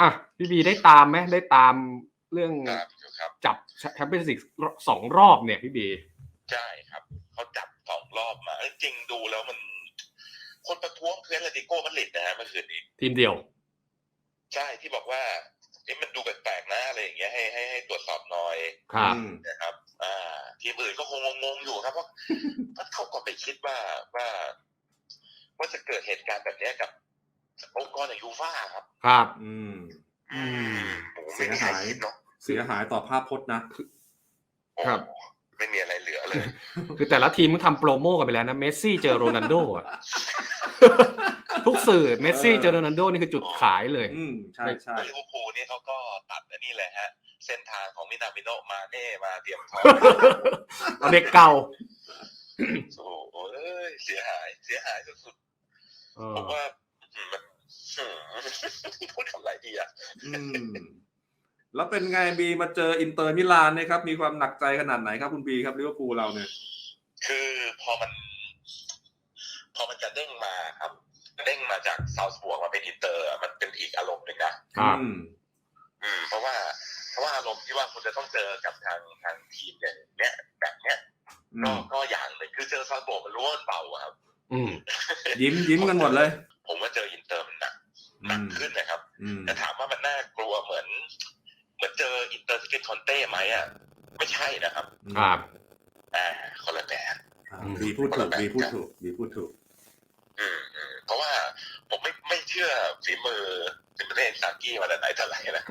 อะพี่บีได้ตามไหมได้ตามเรื่องตามอยู่ครับ จับแชมเปี้ยนส์ลีกสองรอบเนี่ยพี่บีใช่ครับเขาจับสองรอบมาเอ้ยจริงดูแล้วมัน คนประท้วงคือแอตเลติโกมาดริดนะฮะเมื่อคืนนี้ ทีมเดียว ใช่ที่บอกว่าเอ๊ะมันดูแปลกๆนะอะไรอย่างเงี้ยให้ให้ให้ตรวจสอบหน่อยครับอืมนะครับ อ่า ทีมอื่นก็คงงงๆอยู่ครับเพราะเพราะเขาก็ไปคิดว่าว่า ว่าจะเกิดเหตุการณ์แบบเนี้ยกับองค์ กรอย่างยูฟ่าครับ ครับ อืม อืมโอ้โหเสีไม่ยมีใครหายคิดเนาะเสียหายต่อภาพพจน์นะโอ้ครับ ไม่มีอะไรเหลือเลย คือแต่ละทีมมันทำโปรโมกันไปแล้วนะเมสซี่เจอโรนัลโดอะทุกสื่อเมสซี่เจอโรนัลโดนี่คือจุดขายเลย อืมใช่ใช่ลิเวอร์พูลนี่เขาก็ตัดอันนี้เลยฮะ เส้นทางของมินามิโนะมาเน่มาเตรียมพร้อมเอาเด็กเก่าโอ้โหเอ้ยเสียหาย เสียหายสุดเอๆอผมว่าอืมมันอืม พูดคำไรดีอะอืมแล้วเป็นไงบีมาเจออินเตอร์มิลานเนะครับ มีความหนักใจขนาดไหนครับคุณบีครับลิเวอร์พูลเราเนี่ย คือพอมัน พอมันจะเด้งมาครับ เด้งมาจากซาวส์บวกมาเป็นอินเตอร์อะมันเป็นอีกอารมณ์หนึ่งนะครับอืมอืม เพราะว่าเพราะว่าอารมณ์ที่ว่าคุณจะต้องเจอกับทางทางทีมอย่างเนี้ยแบบเนี้ยอืก็มก็อย่างหนึ่งคือเจอซาวส์บวกมันรู้ว่ามันเบาอะครับ อืม ยิ้มยิ้มกันหมดเลย ผมว่าเจออินเตอร์มันหนักหอืนักมขึ้นนะครับอืม แต่ถามว่ามันน่ากลัวเหมือน เหมือนเจออินเตอร์ที่เป็นคอนเต้ไหมอะ ไม่ใช่นะครับ ครับอ่าคนละแบบอ่าบีพูดถูกบีพูดถูกบีพูดถูกอืมอืมเพราะว่าผมไม่ไม่เชื่อฝีมือซิมเบเล่ซากี้มาแต่ไหนแต่ไรนะ